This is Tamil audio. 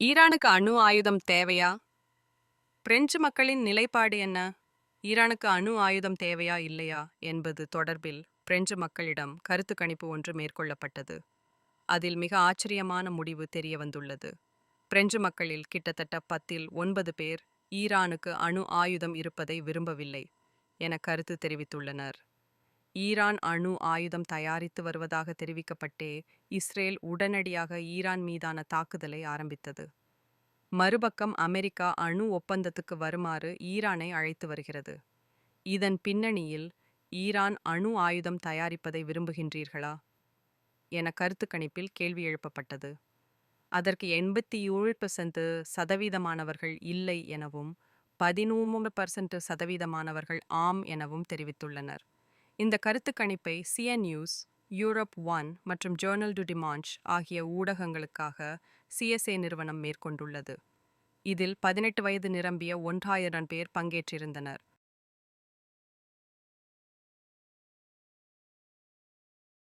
ஈரானுக்கு அணு ஆயுதம் தேவையா? பிரெஞ்சு மக்களின் நிலைப்பாடு என்ன? ஈரானுக்கு அணு ஆயுதம் தேவையா இல்லையா? என்பது தொடர்பில் பிரெஞ்சு மக்களிடம் கருத்து கணிப்பு ஒன்று மேற்கொள்ளப்பட்டது. அதில் மிக ஆச்சரியமான முடிவு தெரிய வந்துள்ளது பிரெஞ்சு மக்களில் கிட்டத்தட்ட பத்தில் ஒன்பது பேர் ஈரானுக்கு அணு ஆயுதம் இருப்பதை விரும்பவில்லை என கருத்து தெரிவித்துள்ளனர். ஈரான் அணு ஆயுதம் தயாரித்து வருவதாக தெரிவிக்கப்பட்டே இஸ்ரேல் உடனடியாக ஈரான் மீதான தாக்குதலை ஆரம்பித்தது. மறுபக்கம் அமெரிக்கா அணு ஒப்பந்தத்துக்கு வருமாறு ஈரானை அழைத்து வருகிறது. இதன் பின்னணியில் ஈரான் அணு ஆயுதம் தயாரிப்பதை விரும்புகின்றீர்களா? என கருத்து கணிப்பில் கேள்வி எழுப்பப்பட்டது. அதற்கு எண்பத்தி ஏழு பர்சன்ட் சதவீதமானவர்கள் இல்லை எனவும் பதிமூணு பர்சன்ட் சதவீதமானவர்கள் ஆம் எனவும் தெரிவித்துள்ளனர். இந்த கருத்து கணிப்பை சிஎன் நியூஸ் யூரோப் ஒன் மற்றும் ஜேர்னல் டு டிமான்ச் ஆகிய ஊடகங்களுக்காக சிஎஸ்ஏ நிறுவனம் மேற்கொண்டுள்ளது. இதில் பதினெட்டு வயது நிரம்பிய ஒன்றாயிரம் பேர் பங்கேற்றிருந்தனர்.